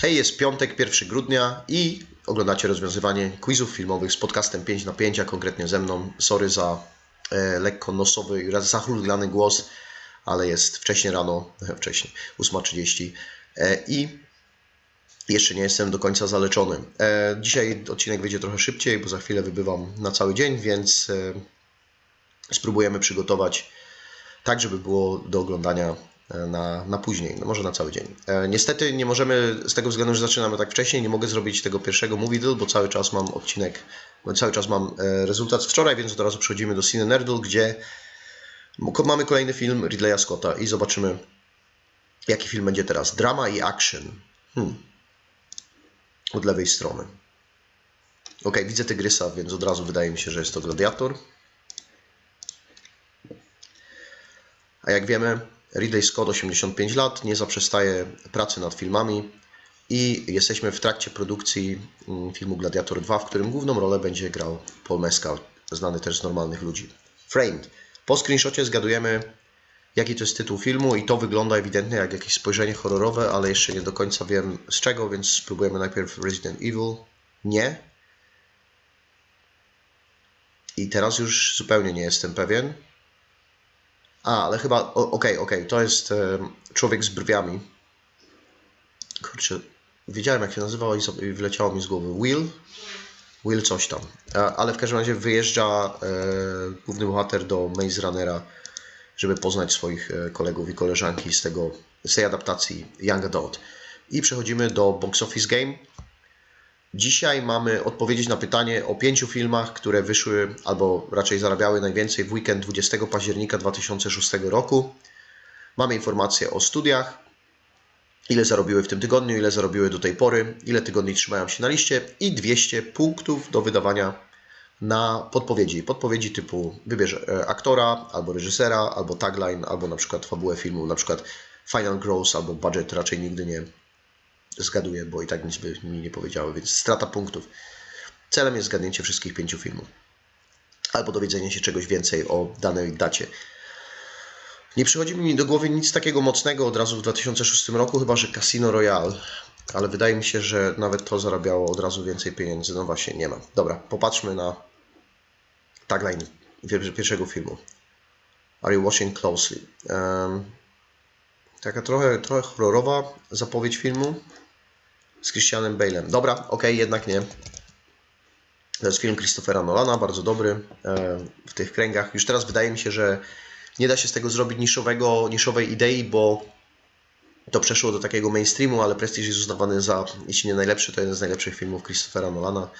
Hej, jest piątek, 1 grudnia i oglądacie rozwiązywanie quizów filmowych z podcastem 5 na 5, a konkretnie ze mną. Sorry za e, lekko nosowy zachulglany głos, ale jest wcześnie rano, e, wcześniej, 8.30 e, i jeszcze nie jestem do końca zaleczony. E, dzisiaj odcinek wyjdzie trochę szybciej, bo za chwilę wybywam na cały dzień, więc e, spróbujemy przygotować tak, żeby było do oglądania na, na później, no może na cały dzień. E, niestety nie możemy, z tego względu, że zaczynamy tak wcześniej, nie mogę zrobić tego pierwszego Movie Deal, bo cały czas mam odcinek, cały czas mam e, rezultat wczoraj, więc od razu przechodzimy do Cine Nerdle, gdzie mamy kolejny film Ridleya Scotta i zobaczymy, jaki film będzie teraz. Drama i action. Hmm. Od lewej strony. Ok, widzę tygrysa, więc od razu wydaje mi się, że jest to gladiator. A jak wiemy, Ridley Scott 85 lat, nie zaprzestaje pracy nad filmami i jesteśmy w trakcie produkcji mm, filmu Gladiator 2, w którym główną rolę będzie grał Paul Mescal, znany też z normalnych ludzi. Framed. Po screenshocie zgadujemy, jaki to jest tytuł filmu i to wygląda ewidentnie jak jakieś spojrzenie horrorowe, ale jeszcze nie do końca wiem z czego, więc spróbujemy najpierw Resident Evil. Nie. I teraz już zupełnie nie jestem pewien. A, ale chyba, okej, okej, to jest em, człowiek z brwiami. Kurczę, wiedziałem jak się nazywał i sobie- i wyleciało mi z głowy. Will? Will coś tam. A, ale w każdym razie wyjeżdża e, główny bohater do Maze Runnera, żeby poznać swoich e, kolegów i koleżanki z, tego, z tej adaptacji Young Adult. I przechodzimy do Box Office Game. Dzisiaj mamy odpowiedzieć na pytanie o pięciu filmach, które wyszły albo raczej zarabiały najwięcej w weekend 20 października 2006 roku. Mamy informacje o studiach, ile zarobiły w tym tygodniu, ile zarobiły do tej pory, ile tygodni trzymają się na liście i 200 punktów do wydawania na podpowiedzi. Podpowiedzi typu wybierz e, aktora, albo reżysera, albo tagline, albo na przykład fabułę filmu, na przykład final gross albo budget raczej nigdy nie zgaduję, bo i tak nic by mi nie powiedziały, więc strata punktów. Celem jest zgadnięcie wszystkich pięciu filmów. Albo dowiedzenie się czegoś więcej o danej dacie. Nie przychodzi mi do głowy nic takiego mocnego od razu w 2006 roku, chyba że Casino Royale. Ale wydaje mi się, że nawet to zarabiało od razu więcej pieniędzy. No właśnie, nie ma. Dobra, popatrzmy na tagline pier- pierwszego filmu. Are you watching closely? Em, taka trochę, trochę horrorowa zapowiedź filmu z Christianem Bale'em. Dobra, okej, jednak nie. To jest film Christophera Nolana, bardzo dobry e, w tych kręgach. Już teraz wydaje mi się, że nie da się z tego zrobić niszowego, niszowej idei, bo to przeszło do takiego mainstreamu, ale Prestige jest uznawany za, jeśli nie najlepszy, to jeden z najlepszych filmów Christophera Nolana.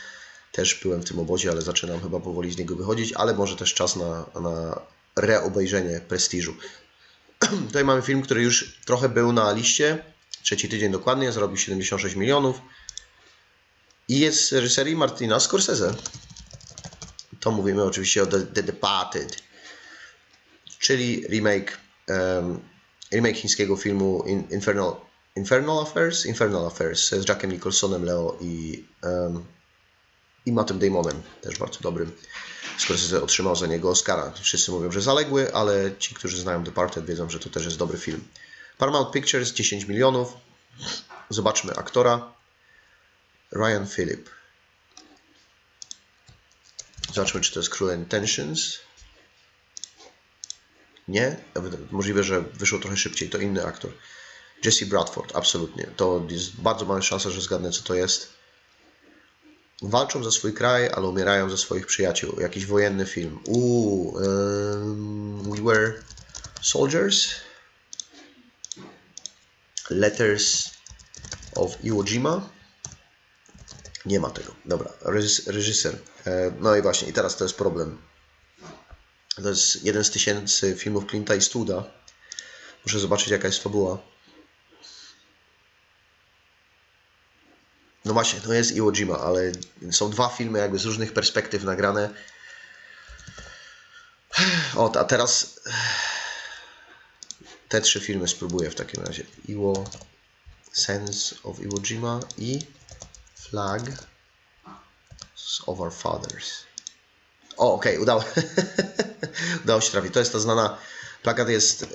Też byłem w tym obozie, ale zaczynam chyba powoli z niego wychodzić, ale może też czas na, na reobejrzenie Prestiżu. Tutaj mamy film, który już trochę był na liście. Trzeci tydzień dokładnie, zarobił 76 milionów. I jest z reżyserii Martina Scorsese. To mówimy oczywiście o The, The Departed, czyli remake, em, remake chińskiego filmu In, Infernal, Infernal Affairs? Infernal Affairs z Jackiem Nicholsonem, Leo i, em, i Mattem Damonem, też bardzo dobrym. Scorsese otrzymał za niego Oscara. Wszyscy mówią, że zaległy, ale ci, którzy znają Departed wiedzą, że to też jest dobry film. Paramount Pictures 10 milionów. Zobaczmy aktora. Ryan Phillip. Zobaczmy, czy to jest Cruel Intentions. Nie? Możliwe, że wyszło trochę szybciej. To inny aktor. Jesse Bradford, absolutnie. To jest bardzo mała szansa, że zgadnę, co to jest. Walczą za swój kraj, ale umierają za swoich przyjaciół. Jakiś wojenny film. Uuu, um, We Were Soldiers. Letters of Iwo Jima. Nie ma tego. Dobra, reżys- reżyser. E, No i właśnie, i teraz to jest problem. To jest jeden z tysięcy filmów Clint'a Eastwooda. Muszę zobaczyć, jaka jest fabuła. No właśnie, to jest Iwo Jima, ale są dwa filmy jakby z różnych perspektyw nagrane. O, a teraz te trzy filmy spróbuję w takim razie. Iwo, Sense of Iwo Jima i Flag of Our Fathers. O, okej, udało, udało się trafić. To jest ta znana, plakat jest e,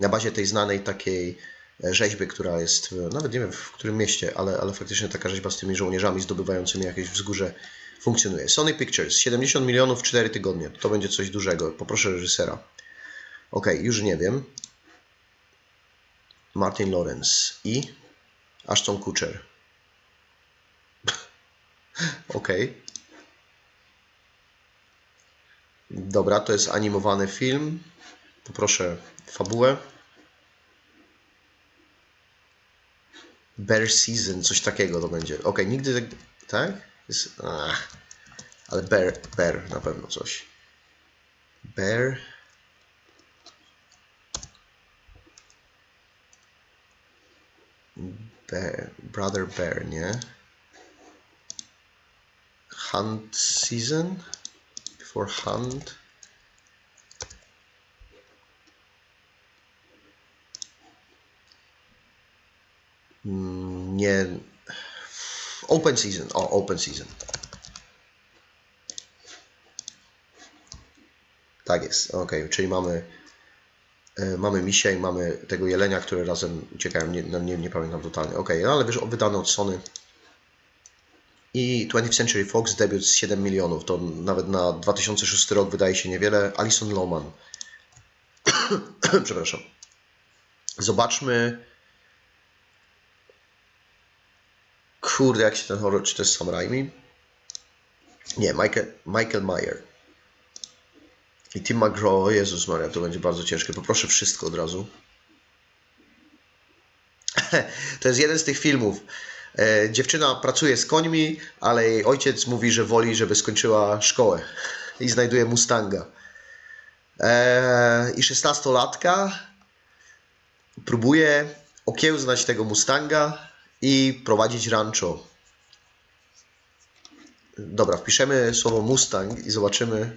na bazie tej znanej takiej e, rzeźby, która jest, w, nawet nie wiem w którym mieście, ale, ale faktycznie taka rzeźba z tymi żołnierzami zdobywającymi jakieś wzgórze funkcjonuje. Sony Pictures, 70 milionów w 4 tygodnie. To będzie coś dużego. Poproszę reżysera. Ok, już nie wiem. Martin Lawrence i Ashton Kutcher. ok. Dobra, to jest animowany film. Poproszę fabułę. Bear Season, coś takiego to będzie. Ok, nigdy tak. Tak? Jest, ach, ale Bear, Bear na pewno coś. Bear. Bear, Brother Bear, nie? Hunt Season? Before Hunt? Mm, Nie. Open Season. O, Open Season. Tak jest, ok, czyli mamy, mamy misia i mamy tego jelenia, które razem uciekają, nie, no, nie, nie pamiętam totalnie. Ok, no ale wiesz, wydane od Sony. I 20th Century Fox debiut z 7 milionów, to nawet na 2006 rok wydaje się niewiele. Alison Lohman. Przepraszam. Zobaczmy. Kurde, jak się ten horror, czy to jest Sam Raimi? Nie, Michael, Michael Meyer. I Tim McGraw, o Jezus Maria, to będzie bardzo ciężkie. Poproszę wszystko od razu. to jest jeden z tych filmów. E, dziewczyna pracuje z końmi, ale jej ojciec mówi, że woli, żeby skończyła szkołę. I znajduje Mustanga. E, I szesnastolatka próbuje okiełznać tego Mustanga i prowadzić rancho. Dobra, wpiszemy słowo Mustang i zobaczymy.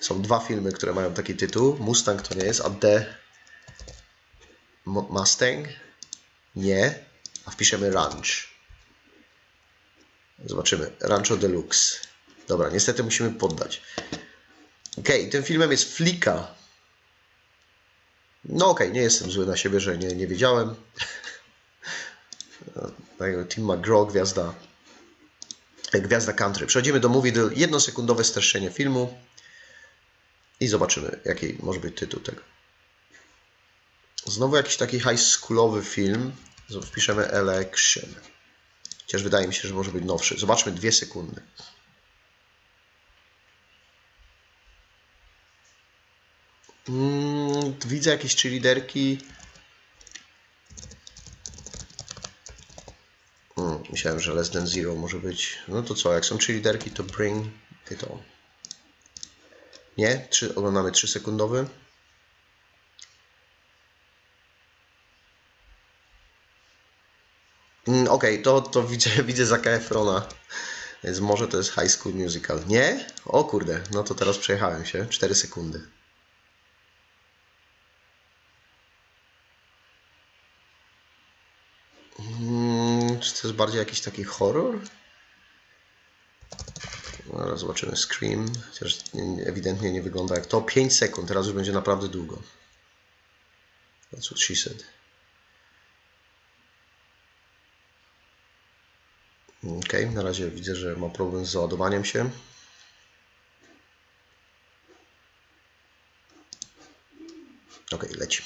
Są dwa filmy, które mają taki tytuł. Mustang to nie jest, a The Mu- Mustang? Nie. A wpiszemy Ranch. Zobaczymy. Rancho Deluxe. Dobra, niestety musimy poddać. Okej, tym filmem jest Flika. No okej, nie jestem zły na siebie, że nie, nie wiedziałem. Tim McGraw, gwiazda, gwiazda country. Przechodzimy do movie, do jednosekundowe streszczenie filmu i zobaczymy, jaki może być tytuł tego. Znowu jakiś taki high schoolowy film. Wpiszemy Election. Chociaż wydaje mi się, że może być nowszy. Zobaczmy dwie sekundy. Mm, widzę jakieś cheerleaderki. Hmm, myślałem, że Less Than Zero może być. No to co, jak są cheerleaderki, to bring it on. Nie? Trzy, oglądamy 3 sekundowy. Mm, Okej, to, to widzę, widzę Zaka Efrona. Więc może to jest High School Musical. Nie? O kurde, no to teraz przejechałem się. 4 sekundy. Mm, czy to jest bardziej jakiś taki horror? No, zobaczymy Scream, chociaż nie- ewidentnie nie wygląda jak to. 5 sekund, teraz już będzie naprawdę długo. That's what she said. Ok, na razie widzę, że ma problem z załadowaniem się. Ok, leci.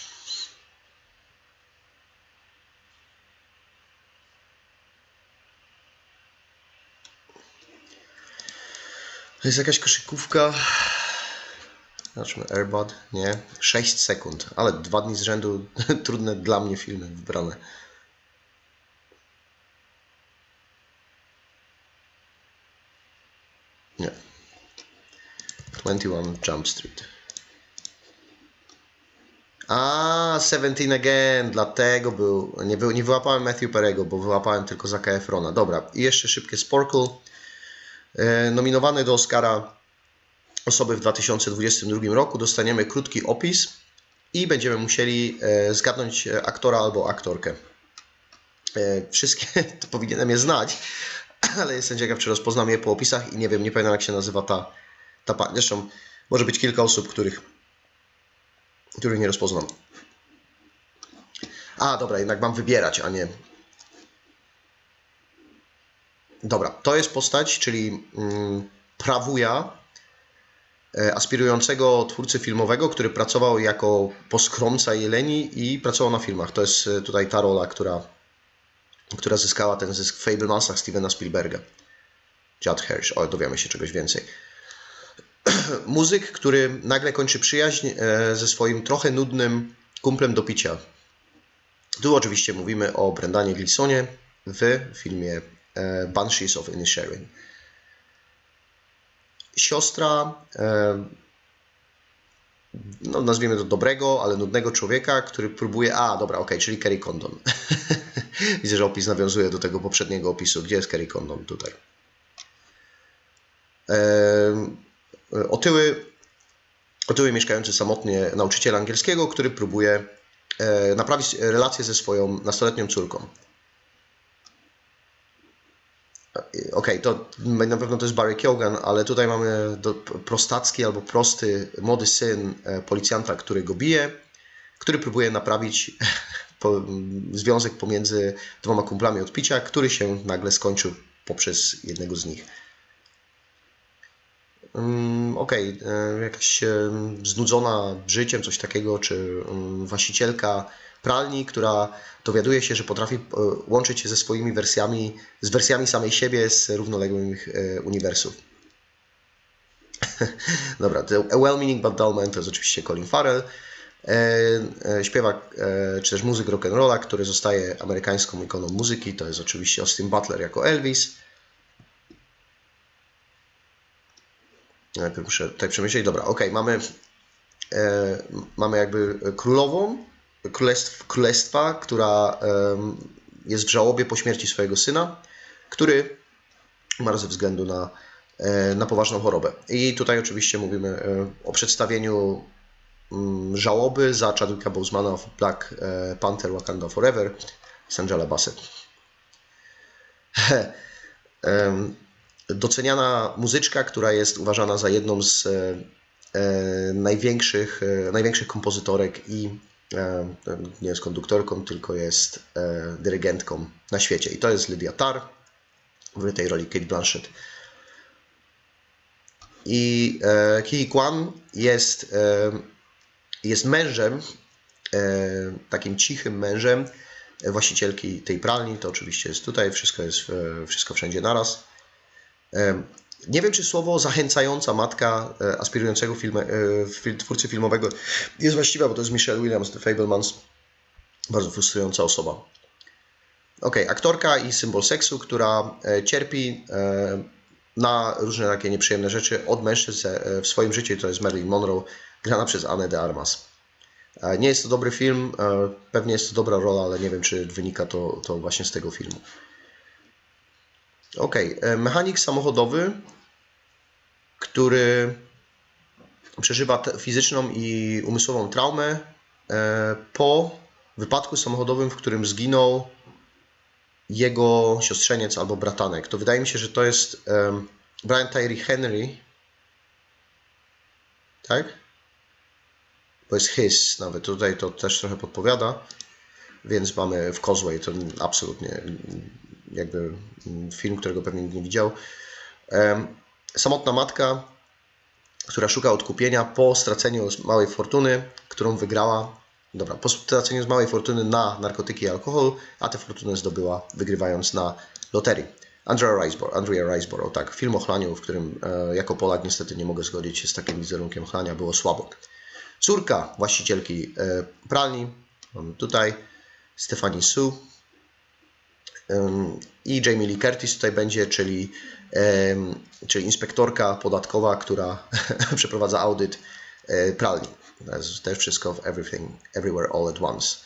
Jest jakaś koszykówka. Zobaczmy, Airbud, nie. 6 sekund, ale dwa dni z rzędu trudne dla mnie filmy wybrane. Nie. 21 Jump Street. A, 17 Again, dlatego był. Nie, wy, nie wyłapałem Matthew Perego, bo wyłapałem tylko Zaka Efrona. Dobra, i jeszcze szybkie Sporkle. E, nominowany do Oscara osoby w 2022 roku dostaniemy krótki opis i będziemy musieli e, zgadnąć e, aktora albo aktorkę. Wszystkie to powinienem je znać, ale jestem ciekaw, czy rozpoznam je po opisach i nie wiem, nie pamiętam jak się nazywa ta, ta pani. Zresztą może być kilka osób, których, których nie rozpoznam. A, dobra, jednak mam wybierać, a nie. Dobra, to jest postać, czyli mm, prawuja e, aspirującego twórcy filmowego, który pracował jako poskromca jeleni i pracował na filmach. To jest e, tutaj ta rola, która, która zyskała ten zysk w Fablemasach Stevena Spielberga. Judd Hirsch. O, dowiemy się czegoś więcej. Muzyk, który nagle kończy przyjaźń e, ze swoim trochę nudnym kumplem do picia. Tu oczywiście mówimy o Brendanie Gleesonie w filmie Banshees of Inisherin. Siostra, e, no nazwijmy to dobrego, ale nudnego człowieka, który próbuje. A, dobra, okej, czyli Kerry Condon. Widzę, że opis nawiązuje do tego poprzedniego opisu. Gdzie jest Kerry Condon? Tutaj. E, otyły, otyły mieszkający samotnie nauczyciel angielskiego, który próbuje e, naprawić relacje ze swoją nastoletnią córką. Okej, to na pewno to jest Barry Keoghan, ale tutaj mamy prostacki albo prosty młody syn e, policjanta, który go bije, który próbuje naprawić po, związek pomiędzy dwoma kumplami od picia, który się nagle skończył poprzez jednego z nich. Mm, Okej, e, jakaś e, znudzona życiem, coś takiego, czy mm, właścicielka pralni, która dowiaduje się, że potrafi e, łączyć się ze swoimi wersjami, z wersjami samej siebie z równoległych e, uniwersów. Dobra, A Well-Meaning But Dull Man to jest oczywiście Colin Farrell, e, śpiewak, czy też muzyk rock'n'rolla, który zostaje amerykańską ikoną muzyki, to jest oczywiście Austin Butler jako Elvis. Najpierw muszę tutaj przemyśleć. Dobra, ok, mamy, mamy jakby królową królestw, królestwa, która jest w żałobie po śmierci swojego syna, który umarł ze względu na, e, na poważną chorobę. I tutaj oczywiście mówimy e, o przedstawieniu mm, żałoby za Chadwicka Bosemana w Black e, Panther Wakanda Forever z Angela Bassett. Doceniana muzyczka, która jest uważana za jedną z największych, największych kompozytorek i nie jest konduktorką, tylko jest e, dyrygentką na świecie. I to jest Lydia Tarr, w tej roli Kate Blanchett. I e, Ki Kwan jest, e, jest mężem, e, takim cichym mężem e, właścicielki tej pralni. To oczywiście jest tutaj, wszystko jest e, wszystko wszędzie naraz. Nie wiem, czy słowo zachęcająca matka e, aspirującego filme, e, twórcy filmowego jest właściwe, bo to jest Michelle Williams, The Fablemans. Bardzo frustrująca osoba. Ok, aktorka i symbol seksu, która e, cierpi na różne takie nieprzyjemne rzeczy od mężczyzn w swoim życiu. To jest Marilyn Monroe, grana przez Anne de Armas. Nie jest to dobry film, pewnie jest to dobra rola, ale nie wiem, czy wynika to, to właśnie z tego filmu. Ok, e, mechanik samochodowy, który przeżywa fizyczną i umysłową traumę e, po wypadku samochodowym, w którym zginął jego siostrzeniec albo bratanek. To wydaje mi się, że to jest Brian Tyree Henry. Tak? Bo jest his nawet. Tutaj to też trochę podpowiada. Więc mamy w Causeway, to absolutnie jakby mm, film, którego pewnie nikt nie widział. Samotna matka, która szuka odkupienia po straceniu małej fortuny, którą wygrała. Dobra, po straceniu z małej fortuny na narkotyki i alkohol, a tę fortunę zdobyła wygrywając na loterii. Andrea Riseborough, Andrea Riseborough, tak, film o chlaniu, w którym e, jako Polak niestety nie mogę zgodzić się z takim wizerunkiem chlania, było słabo. Córka właścicielki e, pralni, tutaj Stephanie Sue, Ym, i Jamie Lee Curtis tutaj będzie, czyli, czyli inspektorka podatkowa, która przeprowadza audyt e, pralni. To jest też wszystko w Everything, Everywhere, All at Once.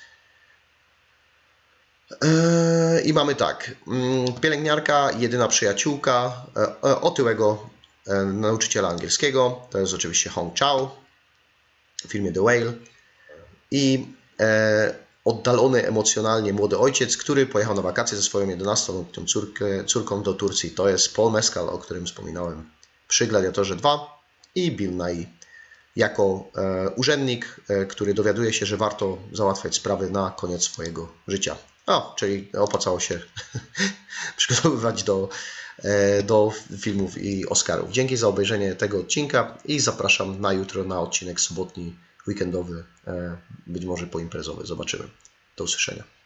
E, I mamy tak, mm, pielęgniarka, jedyna przyjaciółka e, otyłego nauczyciela angielskiego, to jest oczywiście Hong Chao w filmie The Whale i oddalony emocjonalnie młody ojciec, który pojechał na wakacje ze swoją 11-letnią córkę, córką do Turcji. To jest Paul Mescal, o którym wspominałem przy Gladiatorze 2 i Bill Nye jako e, urzędnik, e, który dowiaduje się, że warto załatwiać sprawy na koniec swojego życia. O, czyli opłacało się przygotowywać do, e, do filmów i Oscarów. Dzięki za obejrzenie tego odcinka i zapraszam na jutro na odcinek sobotni, weekendowy, e, być może poimprezowy. Zobaczymy. Do usłyszenia.